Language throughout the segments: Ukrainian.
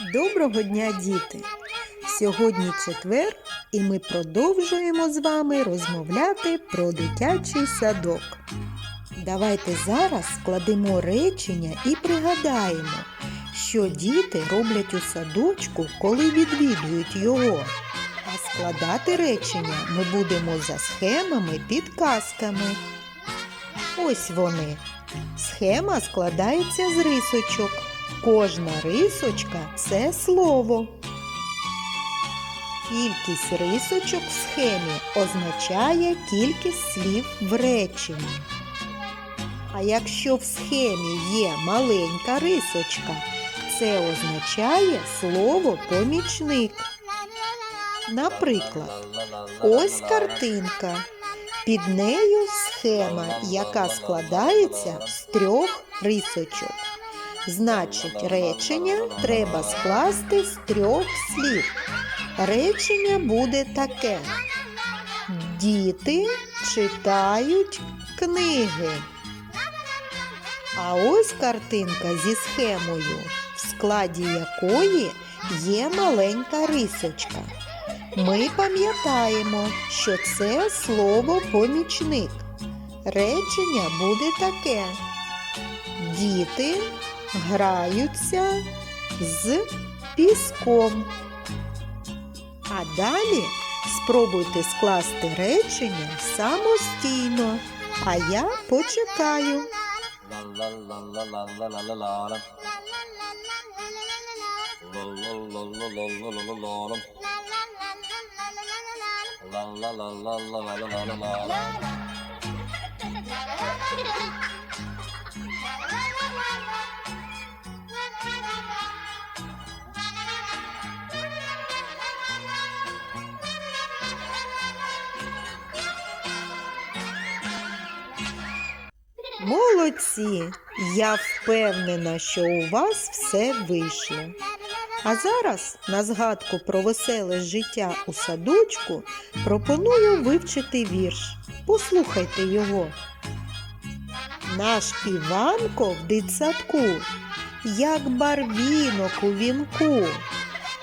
Доброго дня, діти! Сьогодні четвер, і ми продовжуємо з вами розмовляти про дитячий садок. Давайте зараз складемо речення і пригадаємо, що діти роблять у садочку, коли відвідують його. А складати речення ми будемо за схемами підказками. Ось вони. Схема складається з рисочок. Кожна рисочка це слово. Кількість рисочок в схемі означає кількість слів в реченні. А якщо в схемі є маленька рисочка, це означає слово помічник. Наприклад, ось картинка. Під нею схема, яка складається з трьох рисочок. Значить, речення треба скласти з трьох слів. Речення буде таке. Діти читають книги. А ось картинка зі схемою, в складі якої є маленька рисочка. Ми пам'ятаємо, що це слово помічник. Речення буде таке. Діти граються з піском. А далі спробуйте скласти речення самостійно, а я почекаю. Молодці! Я впевнена, що у вас все вийшло. А зараз, на згадку про веселе життя у садочку, пропоную вивчити вірш. Послухайте його. Наш Іванко в дитсадку, як барвінок у вінку,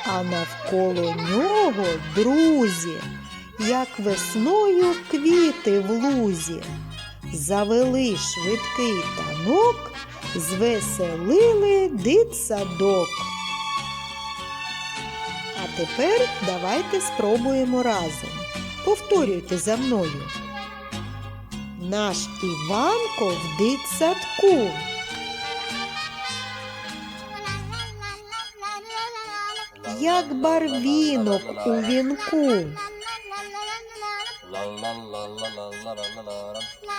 а навколо нього друзі, як весною квіти в лузі. Завели швидкий танок, звеселили дитсадок. А тепер давайте спробуємо разом. Повторюйте за мною. Наш Іванко в дитсадку. Як барвінок у вінку,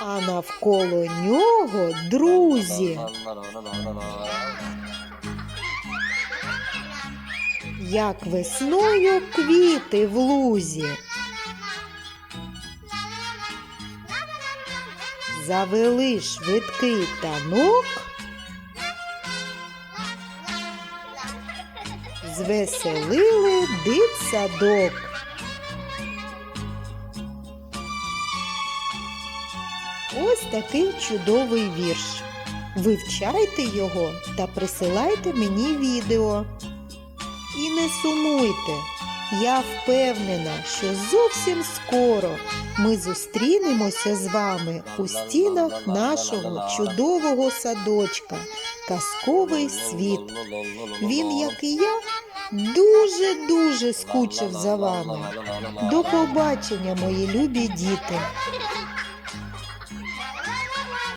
а навколо нього друзі, як весною квіти в лузі. Завели швидкий танок, звеселили дитсадок. Ось такий чудовий вірш. Вивчайте його та присилайте мені відео. І не сумуйте. Я впевнена, що зовсім скоро ми зустрінемося з вами у стінах нашого чудового садочка Казковий світ. Він, як і я, дуже-дуже скучив за вами. До побачення, мої любі діти!